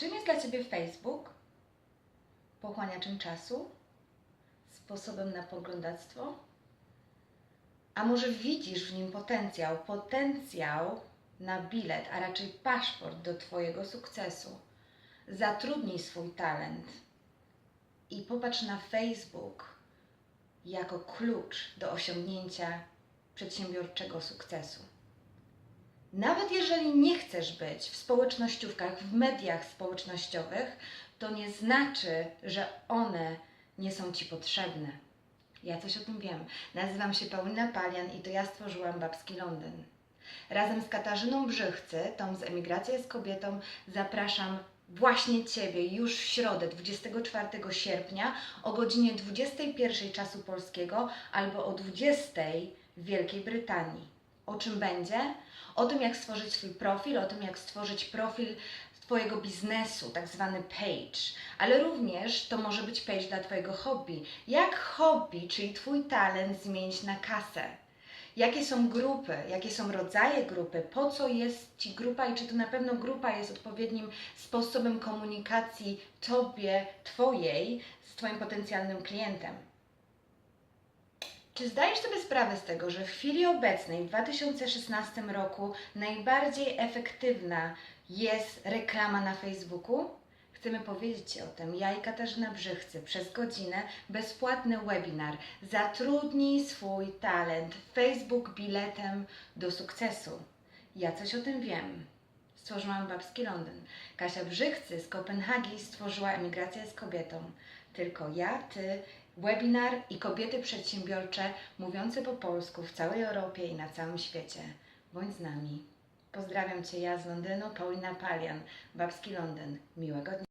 Czym jest dla Ciebie Facebook? Pochłaniaczem czasu? Sposobem na poglądactwo? A może widzisz w nim potencjał? Potencjał na bilet, a raczej paszport do Twojego sukcesu. Zatrudnij swój talent i popatrz na Facebook jako klucz do osiągnięcia przedsiębiorczego sukcesu. Nawet jeżeli nie chcesz być w społecznościówkach, w mediach społecznościowych, to nie znaczy, że one nie są Ci potrzebne. Ja coś o tym wiem. Nazywam się Paulina Palian i to ja stworzyłam Babski Londyn. Razem z Katarzyną Brzychcy, tą z Emigracja jest kobietą, zapraszam właśnie Ciebie już w środę 24 sierpnia o godzinie 21 czasu polskiego albo o 20 w Wielkiej Brytanii. O czym będzie? O tym, jak stworzyć swój profil, o tym, jak stworzyć profil Twojego biznesu, tak zwany page, ale również to może być page dla Twojego hobby. Jak hobby, czyli Twój talent zmienić na kasę? Jakie są grupy, jakie są rodzaje grupy, po co jest Ci grupa i czy to na pewno grupa jest odpowiednim sposobem komunikacji Tobie, Twojej z Twoim potencjalnym klientem. Czy zdajesz sobie sprawę z tego, że w chwili obecnej, w 2016 roku, najbardziej efektywna jest reklama na Facebooku? Chcemy powiedzieć Ci o tym. Ja i Katarzyna Brzychcy przez godzinę bezpłatny webinar. Zatrudnij swój talent. Facebook biletem do sukcesu. Ja coś o tym wiem. Stworzyłam Babski Londyn. Kasia Brzychcy z Kopenhagi stworzyła Emigracja z kobietą. Tylko ja, Ty, webinar i kobiety przedsiębiorcze mówiące po polsku w całej Europie i na całym świecie. Bądź z nami. Pozdrawiam Cię ja z Londynu, Paulina Palian, Babski Londyn. Miłego dnia.